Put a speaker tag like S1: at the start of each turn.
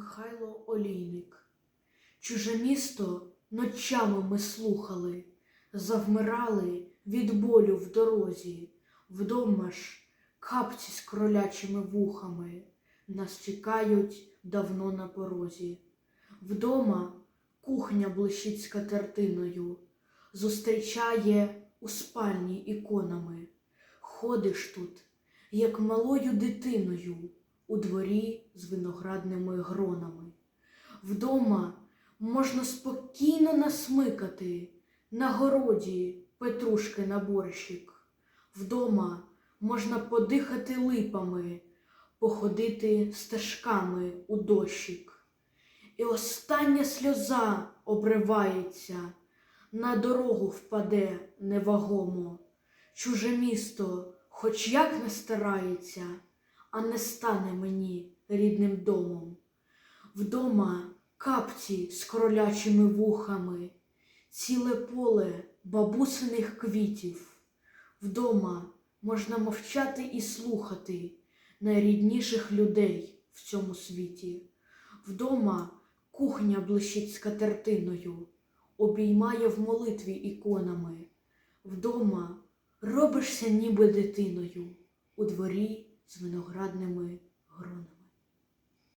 S1: Михайло Олійник. Чуже місто ночами ми слухали, завмирали від болю в дорозі. Вдома ж капці з кролячими вухами нас чекають давно на порозі. Вдома кухня блищить скатертиною, зустрічає у спальні іконами. Ходиш тут, як малою дитиною, у дворі з виноградними гронами. Вдома можна спокійно насмикати на городі петрушки на борщик. Вдома можна подихати липами, походити стежками у дощик. І остання сльоза обривається, на дорогу впаде невагомо. Чуже місто, хоч як не старається, а не стане мені рідним домом. Вдома капці з кролячими вухами, ціле поле бабусиних квітів. Вдома можна мовчати і слухати найрідніших людей в цьому світі. Вдома кухня блищить скатертиною, обіймає в молитві іконами. Вдома робишся ніби дитиною у дворі з виноградними гронами.